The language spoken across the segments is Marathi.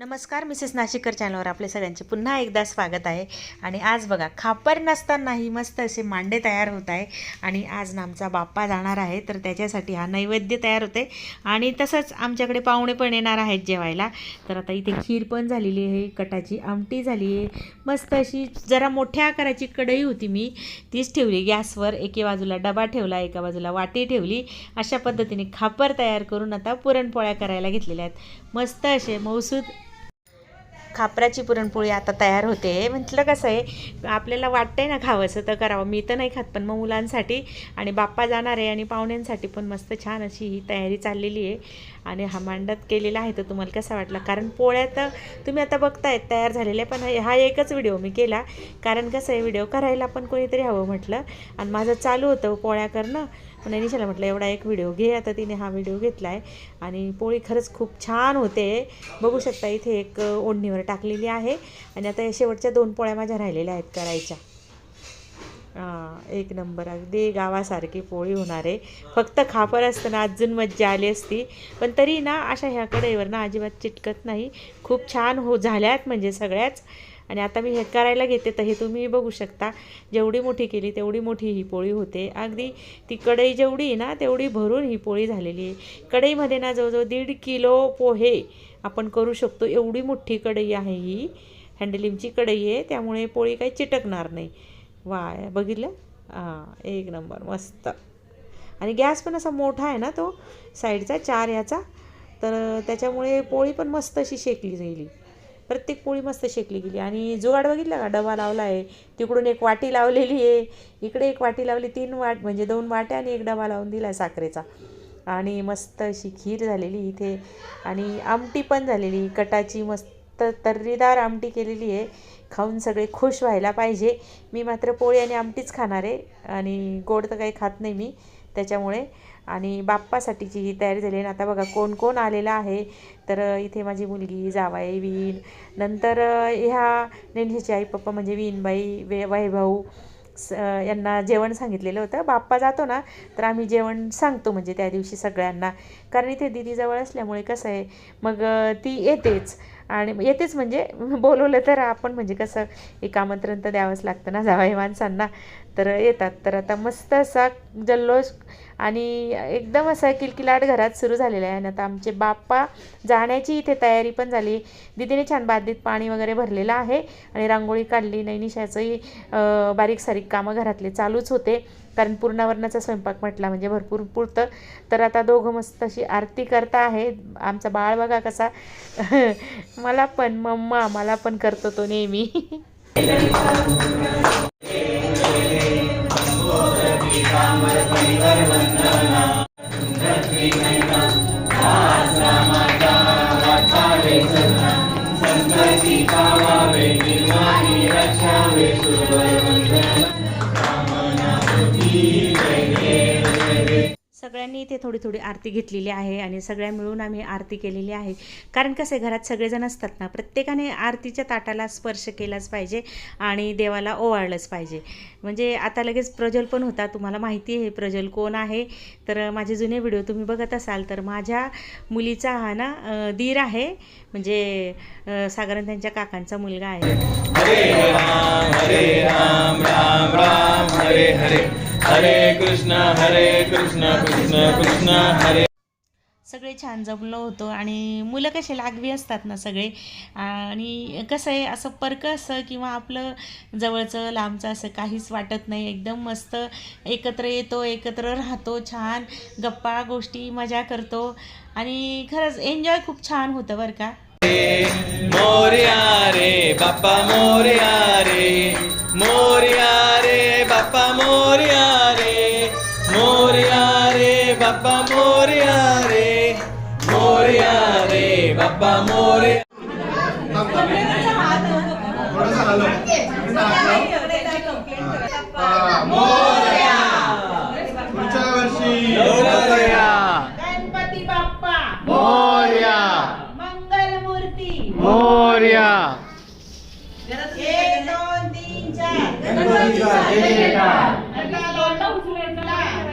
नमस्कार मिसेस नाशिकर चॅनलवर आपले सगळ्यांचे पुन्हा एकदा स्वागत आहे. आणि आज बघा खापर नसतानाही मस्त असे मांडे तयार होत आहे. आणि आज ना आमचा बाप्पा जाणार आहे तर त्याच्यासाठी हा नैवेद्य तयार होते. आणि तसंच आमच्याकडे पाहुणे पण येणार आहेत जेवायला. तर आता इथे खीर पण झालेली आहे कटाची आमटी झाली आहे. मस्त अशी जरा मोठ्या आकाराची कढई होती मी तीच ठेवली. गॅसवर एके बाजूला डबा ठेवला एका बाजूला वाटी ठेवली. अशा पद्धतीने खापर तयार करून आता पुरणपोळ्या करायला घेतलेल्या आहेत. मस्त असे मौसूद खापराची पुरणपोळी आता तयार होते. म्हटलं कसं आहे आपल्याला वाटतंय ना खावंसं तर करावं. मी तर नाही खात पण मग मुलांसाठी आणि बाप्पा जाणार आहे आणि पाहुण्यांसाठी पण मस्त छान अशी ही तयारी चाललेली आहे. आणि हा मांडत केलेला आहे तर तुम्हाला कसा वाटला? कारण पोळ्या तर तुम्ही आता बघतायत तयार झालेल्या पण हा एकच व्हिडिओ मी केला. कारण कसं आहे व्हिडिओ करायला पण कोणीतरी हवं म्हटलं. आणि माझं चालू होतं पोळ्या करणं. पण निशाला म्हटलं एवढा एक व्हिडिओ घे. आता तिने हा व्हिडिओ घेतला आहे आणि पोळी खरंच खूप छान होते. बघू शकता इथे एक ओढणीवर टाकलेली आहे. आणि आता या शेवटच्या दोन पोळ्या माझ्या राहिलेल्या आहेत करायच्या. हां एक नंबर. अगदी गावासारखी पोळी होणार आहे. फक्त खापर असतं ना अजून मज्जा आली असती. पण तरी ना अशा ह्या कढईवर ना अजिबात चिटकत नाही. खूप छान हो झाल्यात म्हणजे सगळ्याच. आणि आता मी हे करायला घेते तर हे तुम्ही बघू शकता. जेवढी मोठी केली तेवढी मोठी ही पोळी होते. अगदी ती कढई जेवढी आहे ना तेवढी भरून ही पोळी झालेली आहे. कढईमध्ये ना जवळजवळ दीड किलो पोहे आपण करू शकतो. एवढी मोठी कढई आहे ही. हँडलिमची कढई आहे त्यामुळे पोळी काही चिटकणार नाही. वा बघितलं? हां एक नंबर मस्त. आणि गॅस पण असा मोठा आहे ना तो साईडचा चार याचा तर त्याच्यामुळे पोळी पण मस्त अशी शेकली जाईल. प्रत्येक पोळी मस्त शेकली गेली. आणि जुगाड बघितला का? डबा लावला आहे तिकडून एक वाटी लावलेली आहे. इकडे एक वाटी लावली तीन वाट म्हणजे दोन वाट्या आणि एक डबा लावून दिला साखरेचा. आणि मस्त अशी खीर झालेली इथे. आणि आमटी पण झालेली. कटाची मस्त तर्रीदार आमटी केलेली आहे. खाऊन सगळे खुश व्हायला पाहिजे. मी मात्र पोळी आणि आमटीच खाणार आहे. आणि गोड तर काही खात नाही मी. त्याच्यामुळे आणि बाप्पासाठीची ही तयारी झाली आणि आता बघा कोण कोण आलेला आहे. तर इथे माझी मुलगी जावाई वीण. नंतर ह्या नेहमीची आई पप्पा म्हणजे वीणबाई वे वैभाऊ स यांना जेवण सांगितलेलं होतं. बाप्पा जातो ना तर आम्ही जेवण सांगतो म्हणजे त्या दिवशी सगळ्यांना. कारण इथे दिदीजवळ असल्यामुळे कसं आहे मग ती येतेच. आणि येतेच म्हणजे बोलवलं तर आपण म्हणजे कसं एक आमंत्रण तर द्यावंच लागतं ना जावाई माणसांना. तर येतात. तर आता मस्त असा जल्लोष आणि एकदम असा किलकिलाट घरात सुरू झालेला आहे. आणि आता आमचे बाप्पा जाण्याची इथे तयारी पण झाली. दिदीने छान बादलीत पाणी वगैरे भरलेलं आहे. आणि रांगोळी काढली. नैनिशाचंही बारीक सारीक कामं घरातले चालूच होते. कारण पूर्णावरणाचा स्वयंपाक म्हटला म्हणजे भरपूर पुरतं. तर आता दोघं मस्त अशी आरती करता आहे. आमचा बाळ बघा कसा. मला पण मम्मा मला पण करतो तो नेहमी. सगळ्यांनी इथे थोडी थोडी आरती घेतलेली आहे आणि सगळ्या मिळून आम्ही आरती केलेली आहे. कारण कसं आहे घरात सगळेजण असतात ना प्रत्येकाने आरतीच्या ताटाला स्पर्श केलाच पाहिजे आणि देवाला ओवाळलंच पाहिजे. म्हणजे आता लगेच प्रज्वल पण होता तुम्हाला माहिती आहे प्रज्वल कोण आहे? तर माझे जुने व्हिडिओ तुम्ही बघत असाल तर माझ्या मुलीचा हा ना धीर दीर आहे. म्हणजे साधारण त्यांच्या काकांचा मुलगा आहे. हरे राम हरे राम राम राम हरे हरे. हरे कृष्ण हरे कृष्ण कृष्ण कृष्ण हरे. सगळे छान जमलो होतो आणि मुलं कसे लागवी असतात ना सगळे. आणि कसं आहे असं परकं असं किंवा आपलं जवळचं लांबचं असं काहीच वाटत नाही. एकदम मस्त एकत्र येतो एकत्र राहतो छान गप्पा गोष्टी मजा करतो. आणि खरंच एन्जॉय खूप छान होतं बरं का. मोर्या रे बाप्पा मोर्या रे. मोर्या रे बाप्पा मोर्या बाप्पा मोर्या रे मोर्या रे बाप्पा मोर्या पुढच्या वर्षी. गणपती बाप्पा मोर्या मंगलमूर्ती मोर्या एक दोन तीन चार गणपतीचा जय जयकार. गणपती बाप्पा मोदक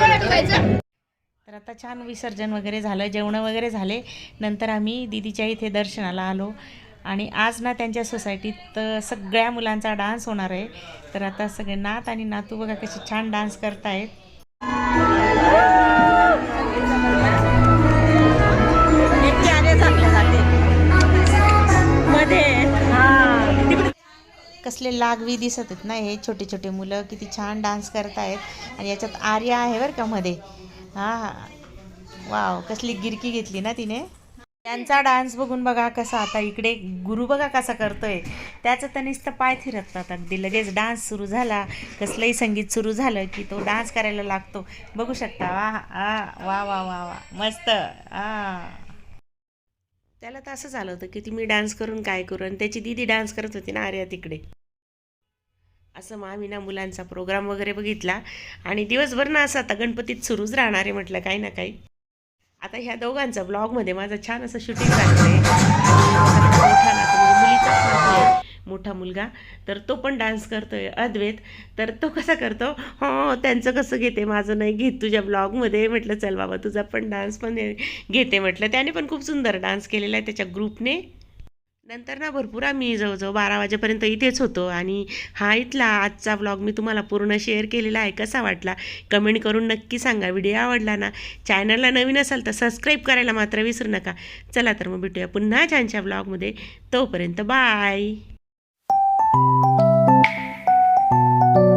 तर आता छान विसर्जन वगैरे झालं जेवणं वगैरे झाले. नंतर आम्ही दिदीच्या इथे दर्शनाला आलो. आणि आज ना त्यांच्या सोसायटीत सगळ्या मुलांचा डान्स होणार आहे. तर आता सगळे नात आणि नातू बघा कसे छान डान्स करतायत. कसले लागवी दिसत आहेत ना हे छोटे छोटे मुलं किती छान डान्स करत आहेत. आणि याच्यात आर्या आहे बरं का मध्ये. हा वाव कसली गिरकी घेतली ना तिने. त्यांचा डान्स बघून बघा कसा आता इकडे गुरु बघा कसा करतोय. त्याचं तर नुसतं पाय फिरतात अगदी लगेच डान्स सुरू झाला. कसलंही संगीत सुरू झालं की तो डान्स करायला लागतो. बघू शकता. वा आ वा वा वा वा. मस्त. आ त्याला तर असं झालं होतं की ती मी डान्स करून काय करू? आणि त्याची दीदी डान्स करत होती ना आर्या तिकडे. असं मग आम्ही ना मुलांचा प्रोग्राम वगैरे बघितला. आणि दिवसभर ना असं आता गणपतीत सुरूच राहणार आहे म्हटलं काही ना काही. आता ह्या दोघांचा ब्लॉगमध्ये माझं छान असं शूटिंग झालं आहे. मोठा मुलगा. तर तो पण डान्स करतो आहे अद्वैत. तर तो कसा करतो? हो त्यांचं कसं घेते? माझं नाही घेत तुझ्या ब्लॉगमध्ये म्हटलं चल बाबा तुझा पण डान्स पण घेते म्हटलं. त्याने पण खूप सुंदर डान्स केलेला आहे त्याच्या ग्रुपने नंतर ना भरपूर आम्ही जवळजवळ बारा वाजेपर्यंत इथेच होतो. आणि हा इथला आजचा व्लॉग मी तुम्हाला पूर्ण शेअर केलेला आहे. कसा वाटला? कमेंट करून नक्की सांगा. व्हिडिओ आवडला ना? चॅनलला नवीन असाल तर सबस्क्राईब करायला मात्र विसरू नका. चला तर मग भेटूया पुन्हा छानच्या ब्लॉगमध्ये तोपर्यंत बाय Thank you.